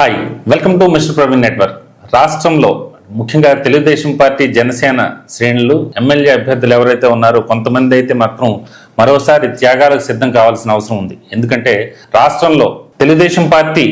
Hi welcome to mister Praveen network రాష్ట్రంలో ముఖ్యంగా Telugu Desam party Janasena శ్రేణులు ఎమ్మెల్యే అభ్యర్థులు ఎవరైతే ఉన్నారో కొంతమంది అయితే మాత్రం మరోసారి త్యాగాలకు సిద్ధం కావాల్సిన అవసరం ఉంది. ఎందుకంటే రాష్ట్రంలో తెలుగుదేశం పార్టీ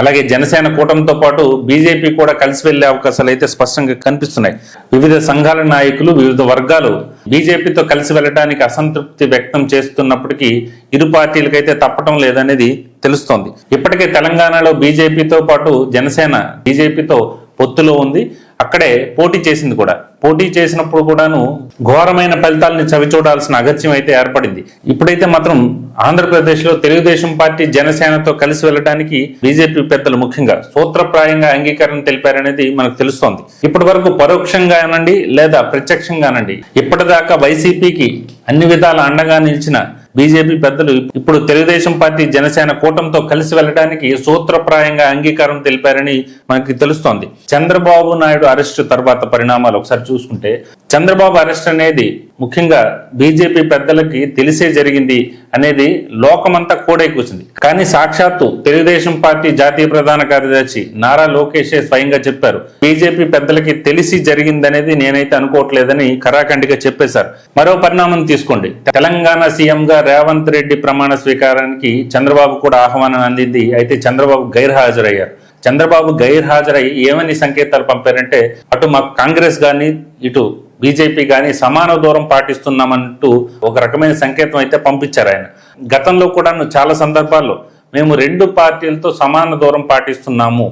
అలాగే జనసేన కూటమితో పాటు బీజేపీ కూడా కలిసి వెళ్ళే అవకాశాలు అయితే స్పష్టంగా కనిపిస్తున్నాయి. వివిధ సంఘాల నాయకులు వివిధ వర్గాలు బీజేపీతో కలిసి వెళ్ళడానికి అసంతృప్తి వ్యక్తం చేస్తున్నప్పటికీ ఇరు పార్టీలకైతే తప్పటం లేదనేది తెలుస్తోంది. ఇప్పటికే తెలంగాణలో బీజేపీతో పాటు జనసేన బీజేపీతో పొత్తులో ఉంది. అక్కడే పోటీ చేసింది కూడా. పోటీ చేసినప్పుడు కూడాను ఘోరమైన ఫలితాలను చవిచూడాల్సిన అగత్యం అయితే ఏర్పడింది. ఇప్పుడైతే మాత్రం ఆంధ్రప్రదేశ్లో తెలుగుదేశం పార్టీ జనసేనతో కలిసి వెళ్ళడానికి బీజేపీ పెద్దలు ముఖ్యంగా సూత్రప్రాయంగా అంగీకారం తెలిపారనేది మనకు తెలుస్తోంది. ఇప్పటి వరకు పరోక్షంగానండి లేదా ప్రత్యక్షంగానండి. ఇప్పటిదాకా వైసీపీకి అన్ని విధాల అండగా నిలిచిన బీజేపీ పెద్దలు ఇప్పుడు తెలుగుదేశం పార్టీ జనసేన కూటమితో కలిసి వెళ్ళడానికి సూత్రప్రాయంగా అంగీకారం తెలిపారని మనకి తెలుస్తోంది. చంద్రబాబు నాయుడు అరెస్టు తర్వాత పరిణామాలు ఒకసారి చూసుకుంటే చంద్రబాబు అరెస్ట్ అనేది ముఖ్యంగా బీజేపీ పెద్దలకి తెలిసే జరిగింది అనేది లోకమంతా కూడా కూర్చుంది కానీ సాక్షాత్తు తెలుగుదేశం పార్టీ జాతీయ ప్రధాన కార్యదర్శి నారా లోకేషే స్వయంగా చెప్పారు. బీజేపీ పెద్దలకి తెలిసి జరిగిందనేది నేనైతే అనుకోవట్లేదని కరాఖండిగా చెప్పేశారు. మరో పరిణామం తీసుకోండి. తెలంగాణ సీఎం గా రేవంత్ రెడ్డి ప్రమాణ స్వీకారానికి చంద్రబాబు కూడా ఆహ్వానం అందింది. అయితే చంద్రబాబు గైర్హాజరయ్యారు. చంద్రబాబు గైర్హాజరై ఏమని సంకేతాలు పంపారంటే అటు మా కాంగ్రెస్ గాని ఇటు బీజేపీ కానీ సమాన దూరం పాటిస్తున్నామంటూ ఒక రకమైన సంకేతం అయితే పంపించారు ఆయన. గతంలో కూడా చాలా సందర్భాల్లో మేము రెండు పార్టీలతో సమాన దూరం పాటిస్తున్నాము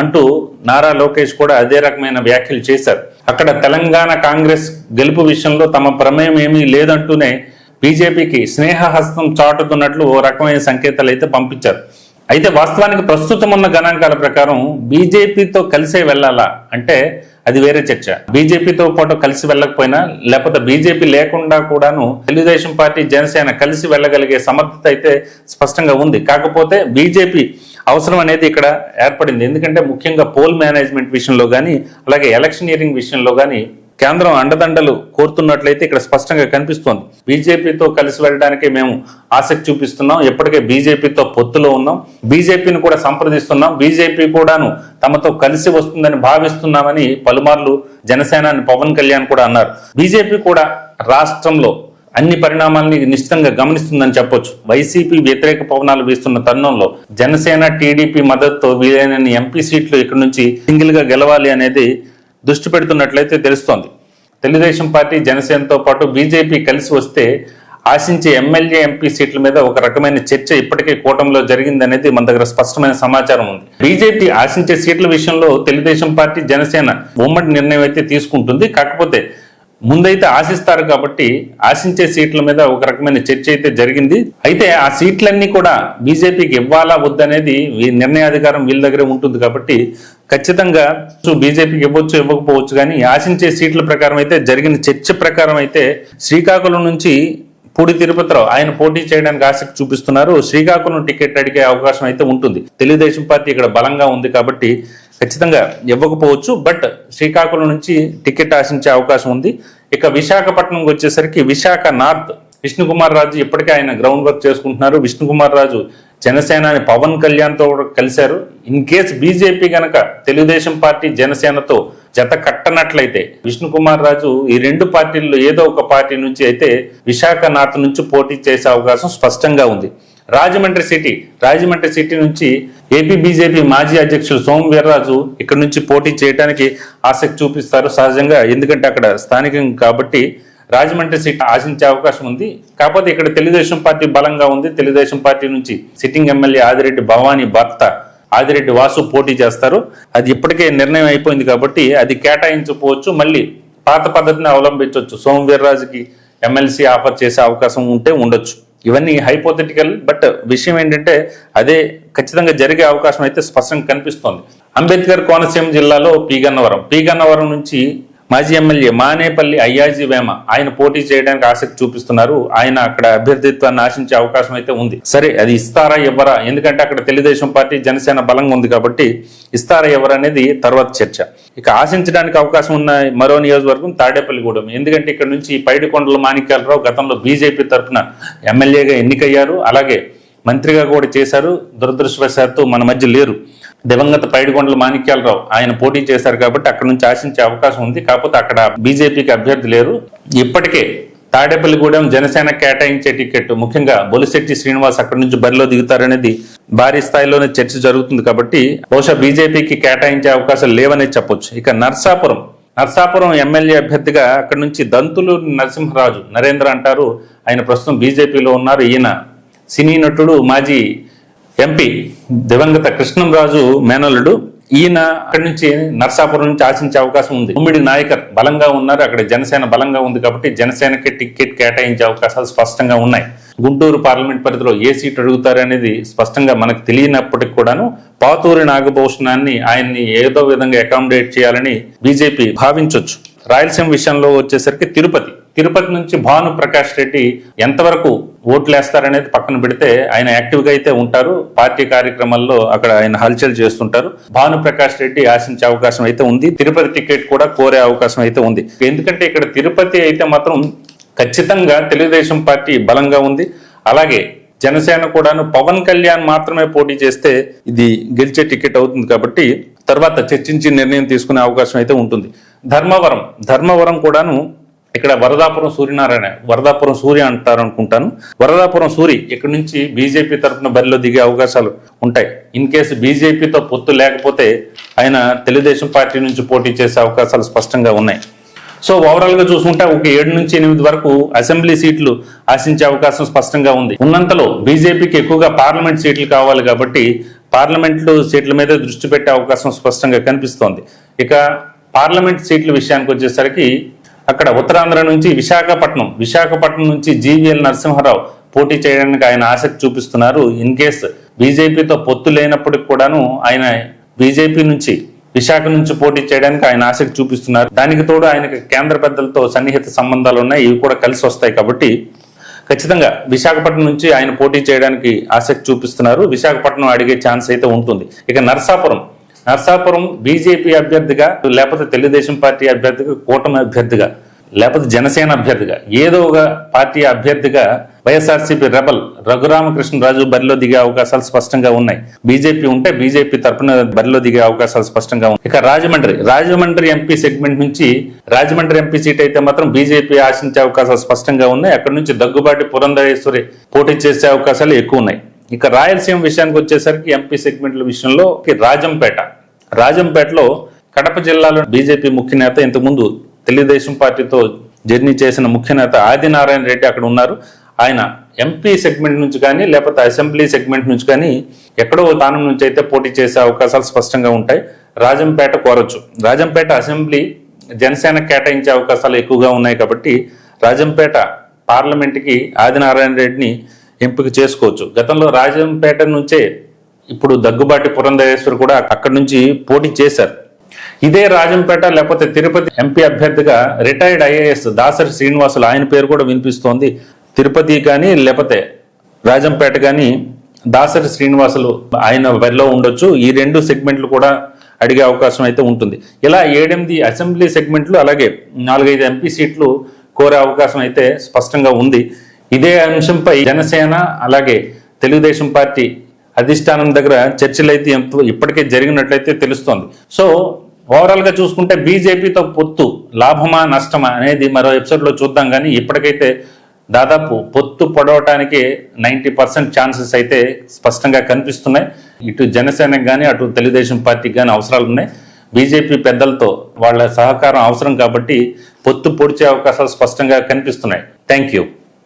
అంటూ నారా లోకేష్ కూడా అదే రకమైన వ్యాఖ్యలు చేశారు. అక్కడ తెలంగాణ కాంగ్రెస్ గెలుపు విషయంలో తమ ప్రమేయం ఏమీ లేదంటూనే బీజేపీకి స్నేహహస్తం చాటుతున్నట్లు ఓ రకమైన సంకేతాలు అయితే పంపించారు. అయితే వాస్తవానికి ప్రస్తుతం ఉన్న గణాంకాల ప్రకారం బీజేపీతో కలిసే వెళ్ళాలా అంటే అది వేరే చర్చ. బీజేపీతో పాటు కలిసి వెళ్ళకపోయినా లేకపోతే బీజేపీ లేకుండా కూడాను తెలుగుదేశం పార్టీ జనసేన కలిసి వెళ్ళగలిగే సమర్థత అయితే స్పష్టంగా ఉంది. కాకపోతే బీజేపీ అవసరం అనేది ఇక్కడ ఏర్పడింది. ఎందుకంటే ముఖ్యంగా పోల్ మేనేజ్మెంట్ విషయంలో కానీ అలాగే ఎలక్షనీరింగ్ విషయంలో కానీ కేంద్రం అండదండలు కోరుతున్నట్లయితే ఇక్కడ స్పష్టంగా కనిపిస్తోంది. బీజేపీతో కలిసి వెళ్ళడానికి మేము ఆసక్తి చూపిస్తున్నాం. ఎప్పటికే బీజేపీతో పొత్తులో ఉన్నాం. బీజేపీని కూడా సంప్రదిస్తున్నాం. బీజేపీ కూడాను తమతో కలిసి వస్తుందని భావిస్తున్నామని పలుమార్లు జనసేనాని పవన్ కళ్యాణ్ కూడా అన్నారు. బీజేపీ కూడా రాష్ట్రంలో అన్ని పరిణామాల్ని నిశ్చితంగా గమనిస్తుందని చెప్పొచ్చు. వైసీపీ వ్యతిరేక పవనాలు వీస్తున్న తరుణంలో జనసేన టీడీపీ మద్దతుతో వీలైన ఎంపీ సీట్లు ఇక్కడ నుంచి సింగిల్గా గెలవాలి అనేది దృష్టి పెడుతున్నట్లయితే తెలుస్తోంది. తెలుగుదేశం పార్టీ జనసేనతో పాటు బీజేపీ కలిసి వస్తే ఆశించే ఎమ్మెల్యే ఎంపీ సీట్ల మీద ఒక రకమైన చర్చ ఇప్పటికే కూటమిలో జరిగిందనేది మన దగ్గర స్పష్టమైన సమాచారం ఉంది. బీజేపీ ఆశించే సీట్ల విషయంలో తెలుగుదేశం పార్టీ జనసేన ఉమ్మడి నిర్ణయం అయితే తీసుకుంటుంది. కాకపోతే ముందైతే ఆశిస్తారు కాబట్టి ఆశించే సీట్ల మీద ఒక రకమైన చర్చ అయితే జరిగింది. అయితే ఆ సీట్లన్నీ కూడా బీజేపీకి ఇవ్వాలా వద్దనేది నిర్ణయాధికారం వీళ్ళ దగ్గరే ఉంటుంది కాబట్టి ఖచ్చితంగా బీజేపీకి ఇవ్వచ్చు ఇవ్వకపోవచ్చు కానీ ఆశించే సీట్ల ప్రకారం అయితే జరిగిన చర్చ ప్రకారం అయితే శ్రీకాకుళం నుంచి పూడి తిరుపతిరావు ఆయన పోటీ చేయడానికి ఆసక్తి చూపిస్తున్నారు. శ్రీకాకుళం టికెట్ అడిగే అవకాశం అయితే ఉంటుంది. తెలుగుదేశం పార్టీ ఇక్కడ బలంగా ఉంది కాబట్టి ఖచ్చితంగా ఇవ్వకపోవచ్చు బట్ శ్రీకాకుళం నుంచి టికెట్ ఆశించే అవకాశం ఉంది. ఇక విశాఖపట్నం వచ్చేసరికి విశాఖ నార్త్. విష్ణుకుమార్ రాజు ఇప్పటికే ఆయన గ్రౌండ్ వర్క్ చేసుకుంటున్నారు. విష్ణుకుమార్ రాజు జనసేనని పవన్ కళ్యాణ్తో కూడా కలిశారు. ఇన్ కేస్ బీజేపీ గనక తెలుగుదేశం పార్టీ జనసేనతో జత కట్టనట్లయితే విష్ణుకుమార్ రాజు ఈ రెండు పార్టీల్లో ఏదో ఒక పార్టీ నుంచి అయితే విశాఖ నార్త్ నుంచి పోటీ చేసే అవకాశం స్పష్టంగా ఉంది. రాజమండ్రి సిటీ రాజమండ్రి సిటీ నుంచి ఏపీ బీజేపీ మాజీ అధ్యక్షులు సోమ వీర్రాజు ఇక్కడ నుంచి పోటీ చేయడానికి ఆసక్తి చూపిస్తారు సహజంగా. ఎందుకంటే అక్కడ స్థానికం కాబట్టి రాజమండ్రి సీట్ ఆశించే అవకాశం ఉంది. కాకపోతే ఇక్కడ తెలుగుదేశం పార్టీ బలంగా ఉంది. తెలుగుదేశం పార్టీ నుంచి సిట్టింగ్ ఎమ్మెల్యే ఆదిరెడ్డి భవానీ భర్త ఆదిరెడ్డి వాసు పోటీ చేస్తారు. అది ఇప్పటికే నిర్ణయం అయిపోయింది కాబట్టి అది కేటాయించుకోవచ్చు మళ్ళీ పాత పద్ధతిని అవలంబించవచ్చు. సోమవీర్రాజుకి ఎమ్మెల్సీ ఆఫర్ చేసే అవకాశం ఉంటే ఉండొచ్చు. ఇవన్నీ హైపోథెటికల్ బట్ విషయం ఏంటంటే అదే ఖచ్చితంగా జరిగే అవకాశం అయితే స్పష్టంగా కనిపిస్తోంది. అంబేద్కర్ కోనసీమ జిల్లాలో పీగన్నవరం. పీగన్నవరం నుంచి మాజీ ఎమ్మెల్యే మానేపల్లి అయ్యాజీ వేమ ఆయన పోటీ చేయడానికి ఆసక్తి చూపిస్తున్నారు. ఆయన అక్కడ అభ్యర్థిత్వాన్ని ఆశించే అవకాశం అయితే ఉంది. సరే అది ఇస్తారా ఇవ్వరా? ఎందుకంటే అక్కడ తెలుగుదేశం పార్టీ జనసేన బలంగా ఉంది కాబట్టి ఇస్తారా ఎవరా అనేది తర్వాత చర్చ. ఇక ఆశించడానికి అవకాశం ఉన్న మరో నియోజకవర్గం తాడేపల్లిగూడెం. ఎందుకంటే ఇక్కడ నుంచి పైడికొండల మాణిక్యాలరావు గతంలో బీజేపీ తరఫున ఎమ్మెల్యేగా ఎన్నికయ్యారు. అలాగే మంత్రిగా కూడా చేశారు. దురదృష్టవశాత్తు మన మధ్య లేరు. దివంగత పైడికొండల మాణిక్యాలరావు ఆయన పోటీ చేశారు కాబట్టి అక్కడ నుంచి ఆశించే అవకాశం ఉంది. కాకపోతే అక్కడ బీజేపీకి అభ్యర్థి లేరు. ఇప్పటికే తాడేపల్లిగూడెం జనసేన కేటాయించే టికెట్ ముఖ్యంగా బొలిశెట్టి శ్రీనివాస్ అక్కడి నుంచి బరిలో దిగుతారనేది భారీ స్థాయిలోనే చర్చ జరుగుతుంది కాబట్టి బహుశా బీజేపీకి కేటాయించే అవకాశాలు లేవనే చెప్పొచ్చు. ఇక నర్సాపురం. నర్సాపురం ఎమ్మెల్యే అభ్యర్థిగా అక్కడి నుంచి దంతులు నరసింహరాజు నరేంద్ర అంటారు. ఆయన ప్రస్తుతం బీజేపీలో ఉన్నారు. ఈయన సినీ నటుడు మాజీ ఎంపీ దివంగత కృష్ణంరాజు మేనల్లుడు ఈయన అక్కడి నుంచి నర్సాపురం నుంచి ఆశించే అవకాశం ఉంది. ఉమ్మిడి నాయకర్ బలంగా ఉన్నారు. అక్కడ జనసేన బలంగా ఉంది కాబట్టి జనసేనకి టికెట్ కేటాయించే అవకాశాలు స్పష్టంగా ఉన్నాయి. గుంటూరు పార్లమెంట్ పరిధిలో ఏ సీట్ అడుగుతారనేది స్పష్టంగా మనకు తెలియనప్పటికి కూడాను పాతూరి నాగభూషణాన్ని ఆయన్ని ఏదో విధంగా అకామిడేట్ చేయాలని బీజేపీ భావించవచ్చు రాయలసీమ విషయంలో వచ్చేసరికి తిరుపతి తిరుపతి నుంచి భాను ప్రకాష్ రెడ్డి ఎంతవరకు ఓట్లేస్తారనేది పక్కన పెడితే ఆయన యాక్టివ్గా అయితే ఉంటారు. పార్టీ కార్యక్రమాల్లో అక్కడ ఆయన హల్చల్ చేస్తుంటారు. భాను ప్రకాష్ రెడ్డి ఆశించే అవకాశం అయితే ఉంది. తిరుపతి టికెట్ కూడా కోరే అవకాశం అయితే ఉంది. ఎందుకంటే ఇక్కడ తిరుపతి అయితే మాత్రం ఖచ్చితంగా తెలుగుదేశం పార్టీ బలంగా ఉంది. అలాగే జనసేన కూడాను పవన్ కళ్యాణ్ మాత్రమే పోటీ చేస్తే ఇది గెలిచే టికెట్ అవుతుంది కాబట్టి తర్వాత చర్చించి నిర్ణయం తీసుకునే అవకాశం అయితే ఉంటుంది. ధర్మవరం ధర్మవరం కూడాను ఇక్కడ వరదాపురం సూర్యనారాయణ వరదాపురం సూర్య అంటారు అనుకుంటాను వరదాపురం సూరి ఇక్కడ నుంచి బీజేపీ తరఫున బరిలో దిగే అవకాశాలు ఉంటాయి. ఇన్ కేసు బీజేపీతో పొత్తు లేకపోతే ఆయన తెలుగుదేశం పార్టీ నుంచి పోటీ చేసే అవకాశాలు స్పష్టంగా ఉన్నాయి. సో ఓవరాల్గా చూసుకుంటే ఒక ఏడు నుంచి ఎనిమిది వరకు అసెంబ్లీ సీట్లు ఆశించే అవకాశం స్పష్టంగా ఉంది. ఉన్నంతలో బీజేపీకి ఎక్కువగా పార్లమెంట్ సీట్లు కావాలి కాబట్టి పార్లమెంట్లు సీట్ల మీద దృష్టి పెట్టే అవకాశం స్పష్టంగా కనిపిస్తోంది. ఇక పార్లమెంట్ సీట్ల విషయానికి వచ్చేసరికి అక్కడ ఉత్తరాంధ్ర నుంచి విశాఖపట్నం విశాఖపట్నం నుంచి జీవీఎల్ నరసింహారావు పోటీ చేయడానికి ఆయన ఆసక్తి చూపిస్తున్నారు. ఇన్ కేస్ బీజేపీతో పొత్తు లేనప్పటికి కూడాను ఆయన బీజేపీ నుంచి విశాఖ నుంచి పోటీ చేయడానికి ఆయన ఆసక్తి చూపిస్తున్నారు. దానికి తోడు ఆయనకి కేంద్ర పెద్దలతో సన్నిహిత సంబంధాలు ఉన్నాయి. ఇవి కూడా కలిసి వస్తాయి కాబట్టి ఖచ్చితంగా విశాఖపట్నం నుంచి ఆయన పోటీ చేయడానికి ఆసక్తి చూపిస్తున్నారు. విశాఖపట్నం అడిగే ఛాన్స్ అయితే ఉంటుంది. ఇక నర్సాపురం నర్సాపురం బీజేపీ అభ్యర్థిగా లేకపోతే తెలుగుదేశం పార్టీ అభ్యర్థిగా కూటమి అభ్యర్థిగా లేకపోతే జనసేన అభ్యర్థిగా ఏదో ఒక పార్టీ అభ్యర్థిగా వైఎస్ఆర్సీపీ రెబల్ రఘురామకృష్ణరాజు బరిలో దిగే అవకాశాలు స్పష్టంగా ఉన్నాయి. బీజేపీ ఉంటే బీజేపీ తరపున బరిలో దిగే అవకాశాలు స్పష్టంగా ఉన్నాయి. ఇక రాజమండ్రి రాజమండ్రి ఎంపీ సెగ్మెంట్ నుంచి రాజమండ్రి ఎంపీ సీట్ అయితే మాత్రం బీజేపీ ఆశించే అవకాశాలు స్పష్టంగా ఉన్నాయి. అక్కడ నుంచి దగ్గుబాటి పురంధరేశ్వరి పోటీ చేసే అవకాశాలు ఎక్కువ ఉన్నాయి. ఇక రాయలసీమ విషయానికి వచ్చేసరికి ఎంపీ సెగ్మెంట్ల విషయంలో రాజంపేట రాజంపేటలో కడప జిల్లాలో బీజేపీ ముఖ్య నేత ఇంతకుముందు తెలుగుదేశం పార్టీతో జర్నీ చేసిన ముఖ్య నేత ఆదినారాయణ రెడ్డి అక్కడ ఉన్నారు. ఆయన ఎంపీ సెగ్మెంట్ నుంచి కానీ లేకపోతే అసెంబ్లీ సెగ్మెంట్ నుంచి కానీ ఎక్కడో స్థానం నుంచి అయితే పోటీ చేసే అవకాశాలు స్పష్టంగా ఉంటాయి. రాజంపేట కోరొచ్చు. రాజంపేట అసెంబ్లీ జనసేన కేటాయించే అవకాశాలు ఎక్కువగా ఉన్నాయి కాబట్టి రాజంపేట పార్లమెంట్కి ఆదినారాయణ రెడ్డిని ఎంపిక చేసుకోవచ్చు. గతంలో రాజంపేట నుంచే ఇప్పుడు దగ్గుబాటి పురంధరేశ్వర్ కూడా అక్కడి నుంచి పోటీ చేశారు. ఇదే రాజంపేట లేకపోతే తిరుపతి ఎంపీ అభ్యర్థిగా రిటైర్డ్ ఐఏఎస్ దాసరి శ్రీనివాసులు ఆయన పేరు కూడా వినిపిస్తోంది. తిరుపతి కానీ లేకపోతే రాజంపేట కానీ దాసరి శ్రీనివాసులు ఆయన బరిలో ఉండొచ్చు. ఈ రెండు సెగ్మెంట్లు కూడా అడిగే అవకాశం అయితే ఉంటుంది. ఇలా ఏడెనిమిది అసెంబ్లీ సెగ్మెంట్లు అలాగే నాలుగైదు ఎంపీ సీట్లు కోరే అవకాశం అయితే స్పష్టంగా ఉంది. ఇదే అంశంపై జనసేన అలాగే తెలుగుదేశం పార్టీ అధిష్టానం దగ్గర చర్చలు అయితే ఇప్పటికే జరిగినట్లయితే తెలుస్తోంది. సో ఓవరాల్గా చూసుకుంటే బీజేపీతో పొత్తు లాభమా నష్టమా అనేది మరో ఎపిసోడ్లో చూద్దాం. కానీ ఇప్పటికైతే దాదాపు పొత్తు పొడవటానికి నైంటీ పర్సెంట్ ఛాన్సెస్ అయితే స్పష్టంగా కనిపిస్తున్నాయి. ఇటు జనసేనకు కానీ అటు తెలుగుదేశం పార్టీకి కానీ అవసరాలు ఉన్నాయి. బీజేపీ పెద్దలతో వాళ్ళ సహకారం అవసరం కాబట్టి పొత్తు పొడిచే అవకాశాలు స్పష్టంగా కనిపిస్తున్నాయి. Thank you.